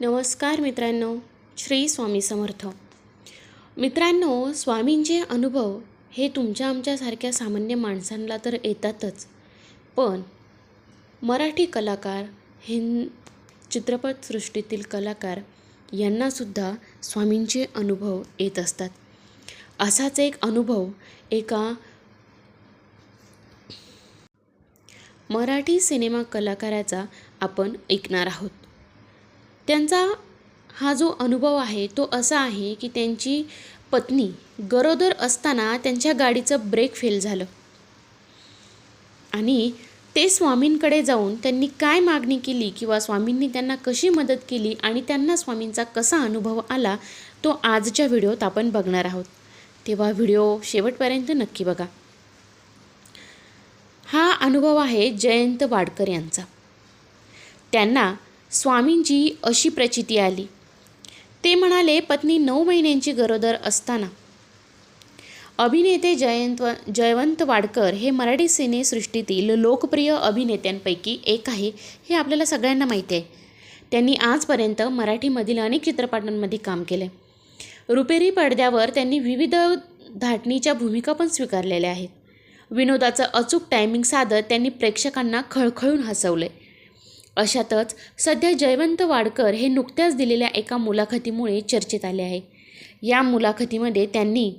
नमस्कार मित्रांनो श्री स्वामी समर्थ. मित्रांनो स्वामींचे अनुभव हे तुमच्या आमच्यासारख्या सामान्य माणसांना तर येतातच. पण मराठी कलाकार हिंद चित्रपटसृष्टीतील कलाकार यांनासुद्धा स्वामींचे अनुभव येत असतात. असाच एक अनुभव एका मराठी सिनेमा कलाकाराचा आपण ऐकणार आहोत. त्यांचा हा जो अनुभव आहे तो असा आहे की त्यांची पत्नी गरोदर असताना त्यांच्या गाडीचं ब्रेक फेल झालं. आणि ते स्वामींकडे जाऊन त्यांनी काय मागणी केली किंवा स्वामींनी त्यांना कशी मदत केली आणि त्यांना स्वामींचा कसा अनुभव आला तो आजच्या व्हिडिओत आपण बघणार आहोत. तेव्हा व्हिडिओ शेवटपर्यंत नक्की बघा. हा अनुभव आहे जयंत वाडकर यांचा. त्यांना स्वामींची अशी प्रचिती आली. ते म्हणाले पत्नी नऊ महिन्यांची गरोदर असताना अभिनेते जयंत जयवंत वाडकर हे मराठी सिनेसृष्टीतील लोकप्रिय अभिनेत्यांपैकी एक आहे. हे आपल्याला सगळ्यांना माहिती आहे. त्यांनी आजपर्यंत मराठीमधील अनेक चित्रपटांमध्ये काम केले. रुपेरी पडद्यावर त्यांनी विविध धाटणीच्या भूमिका पण स्वीकारलेल्या आहेत. विनोदाचं अचूक टायमिंग साधत त्यांनी प्रेक्षकांना खळखळून हसवले. अशातच सध्या जयवंत वाडकर हे नुकत्याच दिलेल्या एका मुलाखतीमुळे चर्चेत आले आहे. या मुलाखतीमध्ये त्यांनी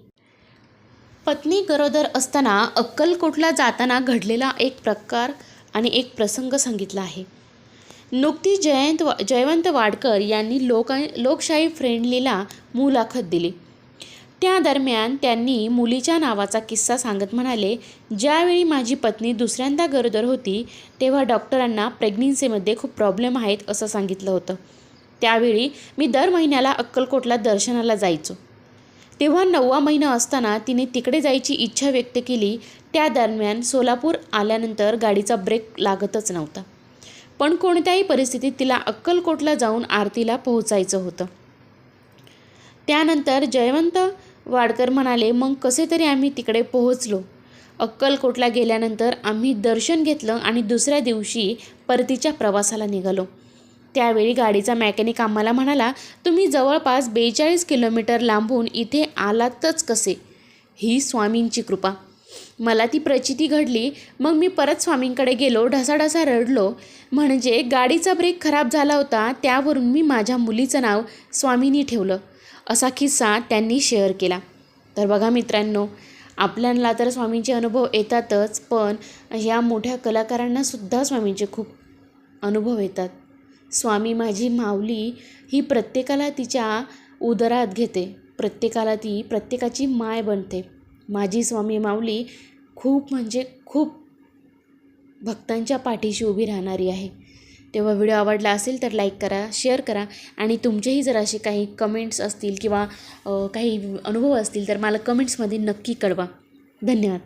पत्नी गरोदर असताना अक्कलकोटला जाताना घडलेला एक प्रकार आणि एक प्रसंग सांगितला आहे. नुकती जयंत वा जयवंत वाडकर यांनी लोक लोकशाही फ्रेंडलीला मुलाखत दिली. त्या दरम्यान त्यांनी मुलीच्या नावाचा किस्सा सांगत म्हणाले ज्यावेळी माझी पत्नी दुसऱ्यांदा गरोदर होती तेव्हा डॉक्टरांना प्रेग्नेन्सीमध्ये खूप प्रॉब्लेम आहेत असं सांगितलं होतं. त्यावेळी मी दर महिन्याला अक्कलकोटला दर्शनाला जायचो. तेव्हा नववा महिना असताना तिने तिकडे जायची इच्छा व्यक्त केली. त्या दरम्यान सोलापूर आल्यानंतर गाडीचा ब्रेक लागतच नव्हता. पण कोणत्याही परिस्थितीत तिला अक्कलकोटला जाऊन आरतीला पोहोचायचं होतं. त्यानंतर जयवंत वाडकर म्हणाले मग कसे तरी आम्ही तिकडे पोहोचलो. अक्कलकोटला गेल्यानंतर आम्ही दर्शन घेतलं आणि दुसऱ्या दिवशी परतीच्या प्रवासाला निघालो. त्यावेळी गाडीचा मॅकॅनिक आम्हाला म्हणाला तुम्ही जवळपास बेचाळीस किलोमीटर लांबून इथे आलातच कसे? ही स्वामींची कृपा. मला ती प्रचिती घडली. मग मी परत स्वामींकडे गेलो ढसाढसा रडलो. म्हणजे गाडीचा ब्रेक खराब झाला होता त्यावरून मी माझ्या मुलीचं नाव स्वामींनी ठेवलं. असा किस्सा त्यांनी शेअर केला. तर बघा मित्रांनो आपल्याला तर स्वामींचे अनुभव येतातच पण ह्या मोठ्या कलाकारांनासुद्धा स्वामींचे खूप अनुभव येतात. स्वामी माझी माऊली ही प्रत्येकाला तिच्या उदरात घेते. प्रत्येकाला ती प्रत्येकाची माय बनते. माझी स्वामी माऊली खूप म्हणजे खूप भक्तांच्या पाठीशी उभी राहणारी आहे. तेव्हा व्हिडिओ आवडला असेल तर लाईक करा शेअर करा आणि तुमचेही जर असे काही कमेंट्स असतील किंवा काही अनुभव असतील तर मला कमेंट्समध्ये नक्की कळवा. धन्यवाद.